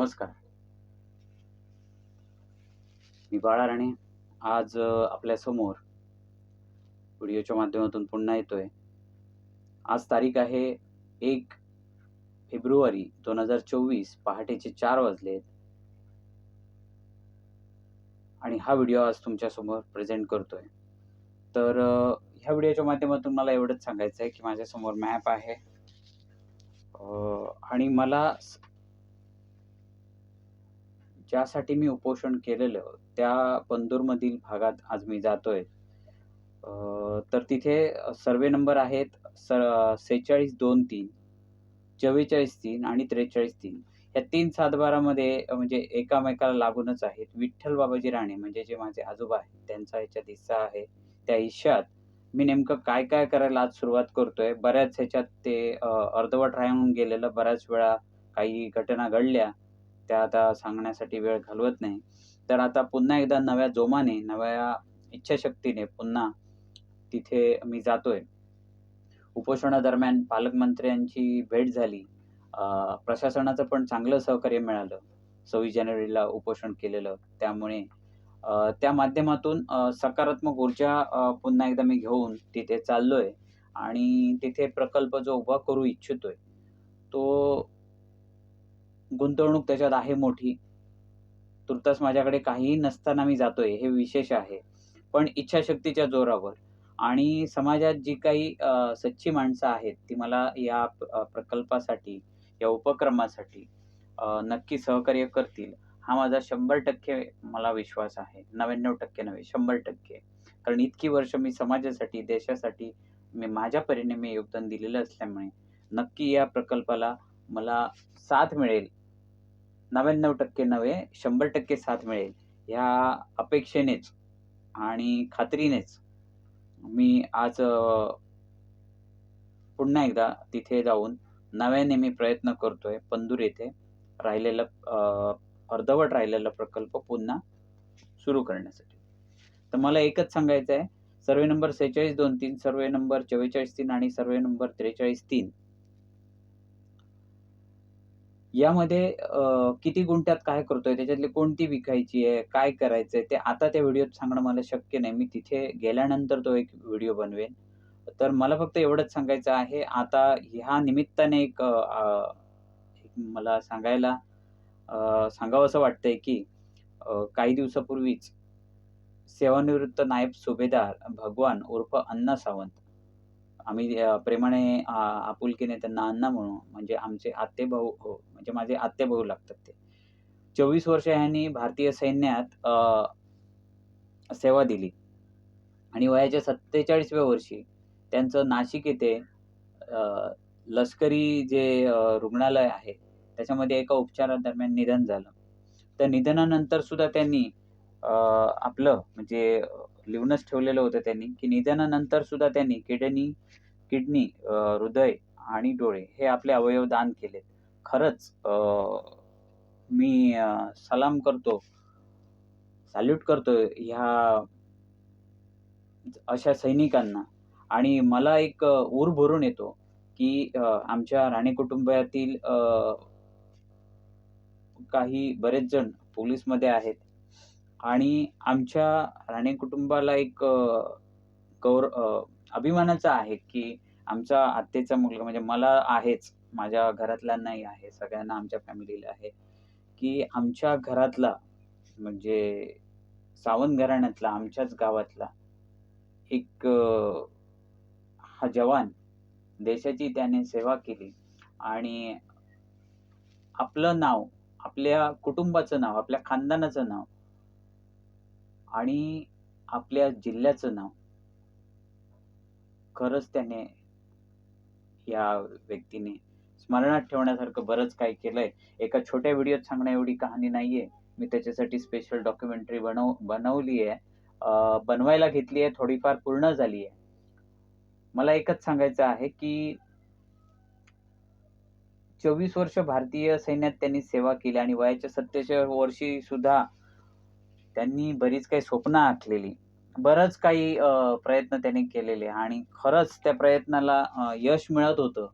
नमस्कार. मी बाळा राणे आज आपल्यासमोर व्हिडिओच्या माध्यमातून पुन्हा येतोय. आज तारीख आहे एक फेब्रुवारी दोन हजार चोवीस पहाटेचे चार वाजलेत. आणि हा व्हिडिओ आज तुमच्यासमोर प्रेझेंट करतोय. तर ह्या व्हिडिओच्या माध्यमातून मला एवढंच सांगायचं आहे की माझ्यासमोर मॅप आहे. आणि मला ज्यासाठी मी उपोषण केलेलं त्या पंदूरमधील भागात आज मी जातोय. आहे तर तिथे सर्वे नंबर आहेत स सेहेचाळीस दोन तीन चव्वेचाळीस तीन आणि त्रेचाळीस तीन. या तीन सातबारामध्ये म्हणजे एकामेकाला लागूनच आहेत. विठ्ठल बाबाजी राणे म्हणजे जे माझे आजोबा आहेत त्यांचा ह्याच्यात हिस्सा आहे त्या हिश्श्यात मी नेमकं काय काय करायला आज सुरुवात करतोय. बऱ्याच ह्याच्यात ते अर्धवट राहून गेलेलं बऱ्याच वेळा काही घटना घडल्या. त्या आता सांगण्यासाठी वेळ घालवत नाही. तर आता पुन्हा एकदा नव्या जोमाने नव्या इच्छाशक्तीने पुन्हा तिथे मी जातोय. उपोषणादरम्यान पालकमंत्र्यांची भेट झाली. प्रशासनाचं पण चांगलं सहकार्य मिळालं. सव्वीस जानेवारीला उपोषण केलेलं. त्यामुळे त्या माध्यमातून सकारात्मक ऊर्जा पुन्हा एकदा मी घेऊन तिथे चाललोय. आणि तिथे प्रकल्प जो उभा करू इच्छितोय तो गुंतवणूक त्याच्यात आहे मोठी. तुर्तास माझ्याकडे काहीही नसताना मी जातोय हे विशेष आहे. पण इच्छाशक्तीच्या जोरावर. आणि समाजात जी काही सच्ची माणसं आहेत ती मला या प्रकल्पासाठी या उपक्रमासाठी नक्की सहकार्य करतील हा माझा शंभर टक्के मला विश्वास आहे. नव्याण्णव टक्के नव्हे शंभर टक्के. कारण इतकी वर्ष मी समाजासाठी देशासाठी मी माझ्या परीने मी योगदान दिलेलं असल्यामुळे नक्की या प्रकल्पाला मला साथ मिळेल. नव्याण्णव टक्के नव्हे शंभर टक्के साथ मिळेल. ह्या अपेक्षेनेच आणि खात्रीनेच मी आज पुन्हा एकदा तिथे जाऊन नव्याने मी प्रयत्न करतोय पंदूर येथे राहिलेला अर्धवट राहिलेला प्रकल्प पुन्हा सुरू करण्यासाठी. तर मला एकच सांगायचं आहे सर्वे नंबर सेहेचाळीस दोन तीन सर्वे नंबर चव्वेचाळीस तीन आणि सर्वे नंबर त्रेचाळीस तीन यामध्ये अ, किती गुंठ्यात काय करतोय त्याच्यातली कोणती विकायची आहे काय करायचंय ते आता त्या व्हिडिओत सांगणं मला शक्य नाही. मी तिथे गेल्यानंतर तो एक व्हिडिओ बनवेन. तर मला फक्त एवढंच सांगायचं आहे आता ह्या निमित्ताने एक अ, अ, मला सांगायला अ, सांगावंसं वाटतंय की अ, काही दिवसापूर्वीच सेवानिवृत्त नायब सुभेदार भगवान उर्फ अण्णा सावंत आम्ही प्रेमाने आपुलकीने त्यांना अण्णा म्हणू म्हणजे आमचे आत्तेभाऊ हो म्हणजे माझे आत्तेभाऊ लागतात ते. चोवीस वर्ष ह्यांनी भारतीय सैन्यात सेवा दिली. आणि वयाच्या सत्तेचाळीसव्या वर्षी त्यांचं नाशिक येथे लष्करी जे रुग्णालय आहे त्याच्यामध्ये एका उपचारादरम्यान निधन झालं. त्या निधनानंतर सुद्धा त्यांनी आपलं म्हणजे लिहूनच ठेवलेलं होतं त्यांनी की निधनानंतर सुद्धा त्यांनी किडनी किडनी हृदय आणि डोळे हे आपले अवयव दान केलेत. खरंच मी सलाम करतो सॅल्यूट करतो ह्या अशा सैनिकांना. आणि मला एक ऊर भरून येतो की आमच्या राणे कुटुंबातील काही बरेच जण पोलीसमध्ये आहेत आणि आमच्या राणे कुटुंबाला एक अ, गौर अ, अभिमानाचं आहे की आमचा आत्तेचा मुलगा म्हणजे मला आहेच, माझ्या घरातल्यांनाही आहे, सगळ्यांना आमच्या फॅमिलीला आहे, की आमच्या घरातला म्हणजे सावंत घराण्यातला, आमच्याच गावातला एक अ, हा जवान देशाची त्याने सेवा केली आणि आपलं नाव, आपल्या कुटुंबाचं नाव, आपल्या खानदानाचं नाव आणि आपल्या जिल्ह्याचं नाव खरंच त्याने या व्यक्तीने स्मरणात ठेवण्यासारखं बरंच काही केलंय. एका छोट्या व्हिडिओत सांगण्या एवढी कहाणी नाहीये. मी त्याच्यासाठी स्पेशल डॉक्युमेंटरी बनव बनवली आहे. बनवायला घेतली आहे, थोडीफार पूर्ण झाली आहे. मला एकच सांगायचं आहे की 24 वर्ष भारतीय सैन्यात त्यांनी सेवा केली आणि वयाच्या 27व्या वर्षी सुद्धा त्यांनी बरीच काही स्वप्न आखलेली. बरंच काही प्रयत्न त्यांनी केलेले आणि खरंच त्या प्रयत्नाला यश मिळत होतं.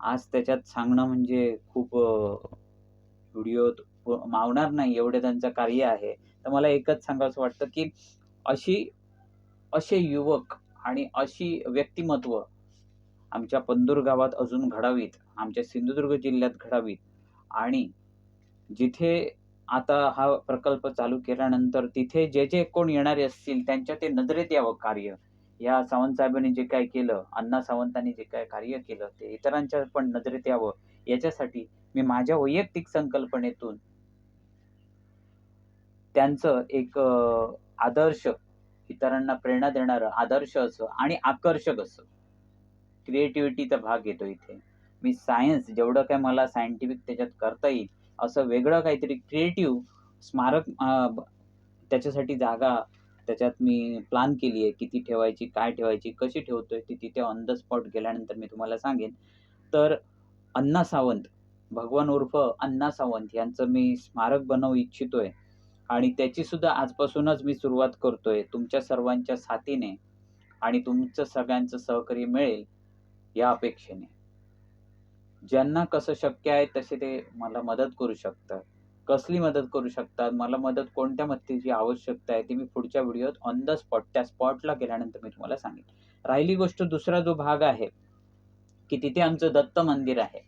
आज त्याच्यात सांगणं म्हणजे खूप व्हिडिओ व्हिडिओत मावणार नाही एवढं त्यांचं कार्य आहे. तर मला एकच सांगावसं वाटतं, की अशी असे युवक आणि अशी व्यक्तिमत्व आमच्या पंदूर गावात अजून घडावीत, आमच्या सिंधुदुर्ग जिल्ह्यात घडावीत आणि जिथे आता हा प्रकल्प चालू केल्यानंतर तिथे जे, जे कोण येणारे असतील त्यांच्या ते नजरेत यावं कार्य. या सावंत साहेबांनी जे काय केलं, अण्णा सावंतांनी जे काय कार्य केलं, ते इतरांच्या पण नजरेत यावं याच्यासाठी मी माझ्या वैयक्तिक संकल्पनेतून त्यांचं एक आदर्श इतरांना प्रेरणा देणारं आदर्श असं आणि आकर्षक असं क्रिएटिव्हिटीचा भाग येतो इथे. मी सायन्स जेवढं काय मला सायंटिफिक त्याच्यात करता येईल, असं वेगळं काहीतरी क्रिएटिव्ह स्मारक त्याच्यासाठी जागा त्याच्यात मी प्लॅन केली आहे. किती ठेवायची, काय ठेवायची, कशी ठेवतोय ती तिथे ऑन द स्पॉट गेल्यानंतर मी तुम्हाला सांगेन. तर अण्णा सावंत, भगवान उर्फ अण्णा सावंत यांचं मी स्मारक बनवू इच्छितोय आणि त्याची सुद्धा आजपासूनच मी सुरुवात करतोय. तुमच्या सर्वांच्या साथीने आणि तुमचं सगळ्यांचं सहकार्य मिळेल या अपेक्षेने. ज्यांना कसं शक्य आहे तसे ते मला मदत करू शकतात. कसली मदत करू शकतात, मला मदत कोणत्या मदतीची आवश्यकता आहे, ती मी पुढच्या व्हिडिओत ऑन द स्पॉट त्या स्पॉटला गेल्यानंतर मी तुम्हाला सांगेन. राहिली गोष्ट दुसरा जो भाग आहे, की तिथे आमचं दत्त मंदिर आहे.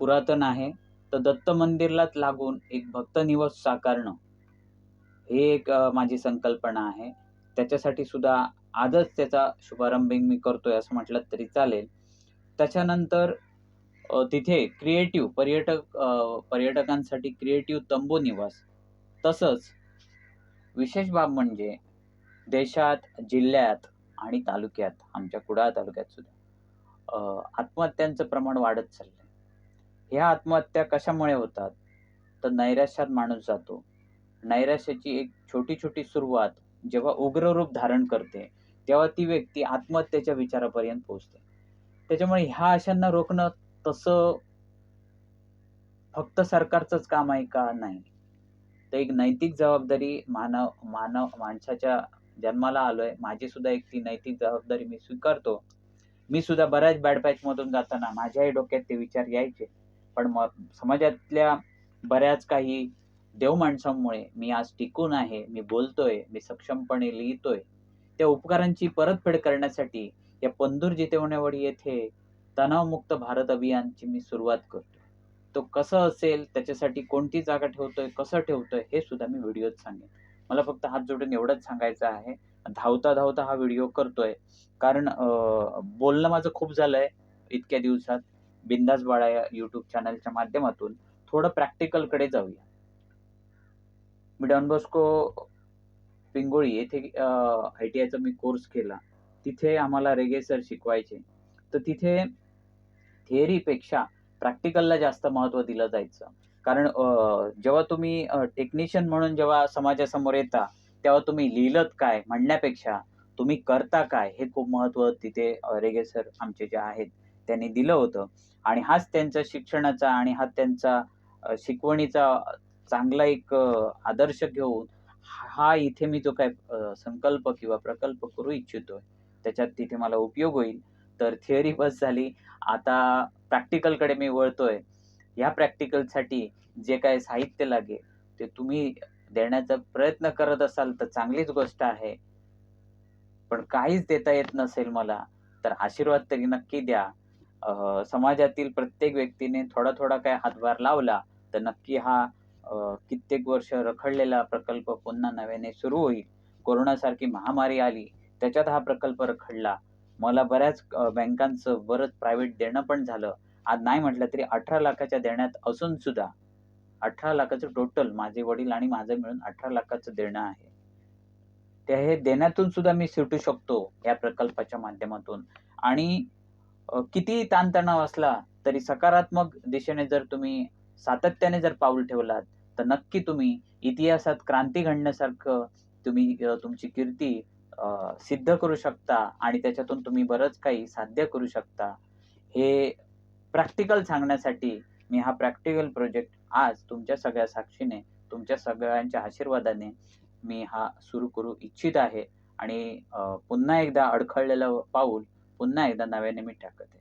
पुरातन आहे. तर दत्त मंदिरलाच लागून एक भक्त निवास साकारणं, हे एक माझी संकल्पना आहे. त्याच्यासाठी सुद्धा आजच त्याचा शुभारंभ मी करतोय असं म्हटलं तरी चालेल. त्याच्यानंतर तिथे क्रिएटिव्ह पर्यटक पर्यटकांसाठी क्रिएटिव्ह तंबू निवास. तसंच विशेष बाब म्हणजे देशात, जिल्ह्यात आणि तालुक्यात, आमच्या कुडाळ तालुक्यात सुद्धा आत्महत्यांचं प्रमाण वाढत चाललंय. ह्या आत्महत्या कशामुळे होतात? तर नैराश्यात माणूस जातो. नैराश्याची एक छोटी-छोटी सुरुवात जेव्हा उग्र रूप धारण करते, तेव्हा ती व्यक्ती आत्महत्येच्या विचारापर्यंत पोहोचते. त्याच्यामुळे ह्या अशांना रोखणं तसं फक्त सरकारचंच काम आहे का? नाही. तर एक नैतिक जबाबदारी मानव मानव माणसाच्या जन्माला आलोय. माझी सुद्धा एक ती नैतिक जबाबदारी मी स्वीकारतो. मी सुद्धा बऱ्याच बॅड पॅचमधून जाताना माझ्याही डोक्यात ते विचार यायचे. पण मग समाजातल्या बऱ्याच काही देव माणसांमुळे मी आज टिकून आहे. मी बोलतोय, मी सक्षमपणे लिहितोय. त्या उपकारांची परतफेड करण्यासाठी या पंदूर जितेवणेवाडी येथे तणावमुक्त भारत अभियानची मी सुरुवात करतो तो कसं असेल, त्याच्यासाठी कोणती जागा ठेवतोय, कसं ठेवतोय, हे सुद्धा मी व्हिडिओत सांगेन. मला फक्त हात जोडून एवढंच सांगायचं आहे. धावता-धावता हा व्हिडिओ करतोय. कारण बोलणं माझं खूप झालंय इतक्या दिवसात. बिंदास बाळा या युट्यूब चॅनलच्या माध्यमातून थोडं प्रॅक्टिकलकडे जाऊया. मी डॉन बॉस्को पिंगोळी येथे आय-टी-आयचा मी कोर्स केला. तिथे आम्हाला रेगे सर शिकवायचे. तर तिथे थिअरीपेक्षा प्रॅक्टिकलला जास्त महत्त्व दिलं जायचं. कारण जेव्हा तुम्ही टेक्निशियन म्हणून जेव्हा समाजासमोर येता, तेव्हा तुम्ही लिहिलत काय म्हणण्यापेक्षा तुम्ही करता काय हे खूप महत्त्व तिथे रेगे सर आमचे जे आहेत त्यांनी दिलं होतं आणि हाच त्यांचा शिक्षणाचा आणि हा त्यांचा शिकवणीचा चांगला एक आदर्श घेऊन हा इथे मी जो काय संकल्प किंवा प्रकल्प करू इच्छितोय, त्याच्यात तिथे मला उपयोग होईल. तर थिअरी बस झाली. आता प्रॅक्टिकलकडे मी वळतोय. ह्या प्रॅक्टिकलसाठी जे काही साहित्य लागेल, ते तुम्ही देण्याचा प्रयत्न करत असाल तर चांगलीच गोष्ट आहे. पण काहीच देता येत नसेल मला, तर आशीर्वाद तरी नक्की द्या. समाजातील प्रत्येक व्यक्तीने थोडा-थोडा काय हातभार लावला, तर नक्की हा कित्येक वर्ष रखडलेला प्रकल्प पुन्हा नव्याने सुरू होईल. कोरोनासारखी महामारी आली, त्याच्यात हा प्रकल्प रखडला. मला बऱ्याच बँकांचं बरंच प्रायव्हेट देणं पण झालं. आज नाही म्हटलं तरी अठरा लाखाच्या देण्यात असून सुद्धा अठरा लाखाचं टोटल माझे वडील आणि माझं मिळून अठरा लाखाचं देणं आहे. ते हे देण्यातून सुद्धा मी सुटू शकतो या प्रकल्पाच्या माध्यमातून आणि किती कितीही ताणतणाव असला तरी सकारात्मक दिशेने जर तुम्ही सातत्याने जर पाऊल ठेवलात, तर नक्की तुम्ही इतिहासात क्रांती घडण्यासारखं तुम्ही तुमची कीर्ती सिद्ध करू शकता आणि त्याच्यातून तुम्ही बरंच काही साध्य करू शकता. हे प्रॅक्टिकल सांगण्यासाठी मी हा प्रॅक्टिकल प्रोजेक्ट आज तुमच्या सगळ्या साक्षीने, तुमच्या सगळ्यांच्या आशीर्वादाने मी हा सुरू करू इच्छित आहे आणि पुन्हा एकदा अडखळलेलं पाऊल पुन्हा एकदा नव्याने मी टाकत आहे.